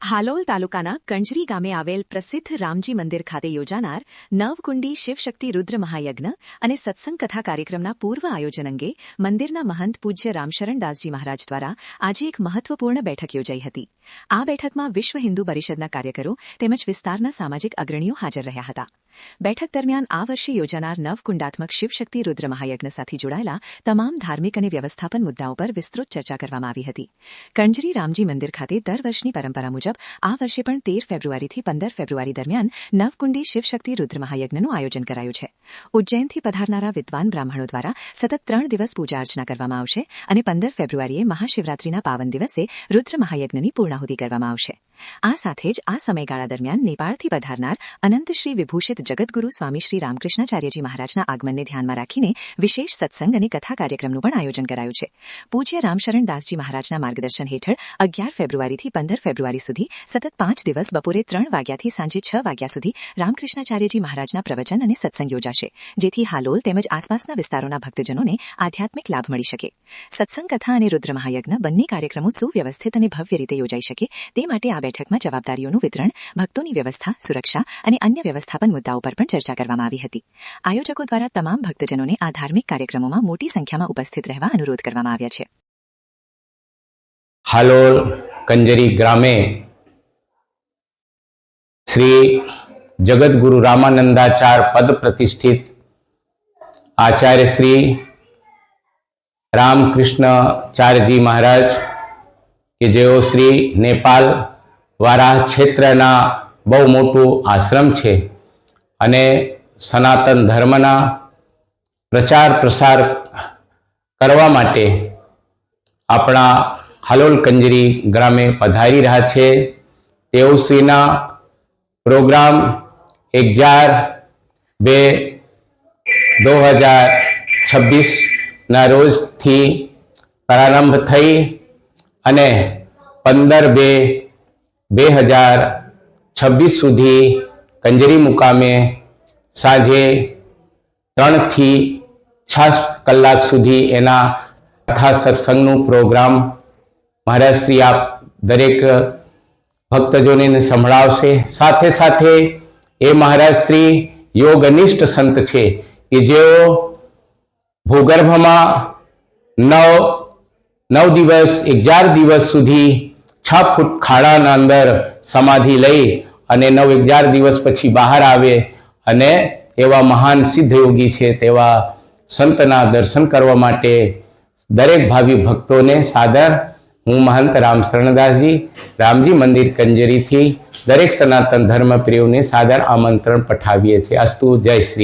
હાલોલ તાલુકાના કંજરી ગામે આવેલ પ્રસિદ્ધ રામજી મંદિર ખાતે યોજાનાર નવકુંડી શિવશક્તિ રુદ્ર મહાયજ્ઞ અને સત્સંગ કથા કાર્યક્રમના પૂર્વ આયોજન અંગે મંદિરના મહંત પૂજ્ય રામશરણદાસજી મહારાજ દ્વારા આજે એક મહત્વપૂર્ણ બેઠક યોજાઈ હતી. આ બેઠકમાં વિશ્વ હિન્દુ પરિષદના કાર્યકરો તેમજ વિસ્તારના સામાજિક અગ્રણીઓ હાજર રહ્યા હતા. બેઠક દરમિયાન આ વર્ષે યોજાનાર નવકુંડાત્મક શિવશક્તિ રુદ્ર મહાયજ્ઞ સાથે જોડાયેલા તમામ ધાર્મિક અને વ્યવસ્થાપન મુદ્દાઓ પર વિસ્તૃત ચર્ચા કરવામાં આવી હતી. કંજરી રામજી મંદિર ખાતે દર વર્ષની પરંપરા મુજબ આ વર્ષે પણ તેર ફેબ્રુઆરીથી પંદર ફેબ્રુઆરી દરમિયાન નવકુંડી શિવશક્તિ રુદ્ર મહાયજ્ઞનું આયોજન કરાયું છે. ઉજ્જૈનથી પધારનારા વિદ્વાન બ્રાહ્મણો દ્વારા સતત ત્રણ દિવસ પૂજા અર્ચના કરવામાં આવશે અને પંદર ફેબ્રુઆરીએ મહાશિવરાત્રીના પાવન દિવસે રુદ્ર મહાયજ્ઞની પૂર્ણાહુતિ કરવામાં આવશે. આ સાથે જ આ સમયગાળા દરમિયાન નેપાળથી પધારનાર અનંત શ્રી વિભૂષિત જગતગુરુ સ્વામી શ્રી રામકૃષ્ણાચાર્યજી મહારાજના આગમનને ધ્યાનમાં રાખીને વિશેષ સત્સંગ અને કથા કાર્યક્રમનું પણ આયોજન કરાયું છે. પૂજ્ય રામશરણ દાસજી મહારાજના માર્ગદર્શન હેઠળ અગિયાર ફેબ્રુઆરીથી પંદર ફેબ્રુઆરી સુધી સતત પાંચ દિવસ બપોરે ત્રણ વાગ્યાથી સાંજે છ વાગ્યા સુધી રામકૃષ્ણાચાર્યજી મહારાજના પ્રવચન અને સત્સંગ યોજાશે, જેથી હાલોલ તેમજ આસપાસના વિસ્તારોના ભક્તજનોને આધ્યાત્મિક લાભ મળી શકે. સત્સંગ, કથા અને રુદ્ર મહાયજ્ઞ બંને કાર્યક્રમો સુવ્યવસ્થિત અને ભવ્ય રીતે યોજાઈ શકે તે માટે આ બેઠકમાં જવાબદારીઓનું વિતરણ, ભક્તોની વ્યવસ્થા, સુરક્ષા અને અન્ય વ્યવસ્થાપન મુદ્દાઓ પર પણ ચર્ચા કરવામાં આવી હતી. આયોજકો દ્વારા તમામ ભક્તજનોને આ ધાર્મિક કાર્યક્રમોમાં મોટી સંખ્યામાં ઉપસ્થિત રહેવા અનુરોધ કરવામાં આવ્યા છે. હાલોલ કંજરી ગ્રામે શ્રી જગદગુરુ રામાનંદાચાર પદ પ્રતિષ્ઠિત આચાર્ય શ્રી રામકૃષ્ણચાર્યજી મહારાજ કે જેઓ શ્રી નેપાલ વારા ક્ષેત્રના બહુ મોટું આશ્રમ છે અને સનાતન ધર્મના પ્રચાર પ્રસાર કરવા માટે આપણા હાલોલ કંજરી ગ્રામે પધારી રહ્યા છે. તેઓ શ્રીના પ્રોગ્રામ અગિયાર બે દો હજાર છવ્વીસના રોજથી પ્રારંભ થઈ અને પંદર બે બે હજાર છવ્વીસ સુધી કંજરી મુકામે સાંજે ત્રણથી છ કલાક સુધી એના કથા સત્સંગનું પ્રોગ્રામ મહારાજશ્રી આપ દરેક ભક્તજોને સંભળાવશે. સાથે સાથે એ મહારાજ શ્રી યોગનિષ્ઠ સંત છે કે જેઓ ભૂગર્ભમાં નવ નવ દિવસ, અગિયાર દિવસ સુધી છ ફૂટ ખાડાના અંદર સમાધિ લઈ અને નવ અગિયાર દિવસ પછી બહાર આવે અને એવા મહાન સિદ્ધ યોગી છે તેવા સંતના દર્શન કરવા માટે દરેક ભાવિ ભક્તોને સાદર. હું મહંત રામ શરણદાસજી, રામજી મંદિર કંજરીથી દરેક સનાતન ધર્મ પ્રિયોને સાદર આમંત્રણ પઠાવીએ છીએ. અસ્તુ જય શ્રી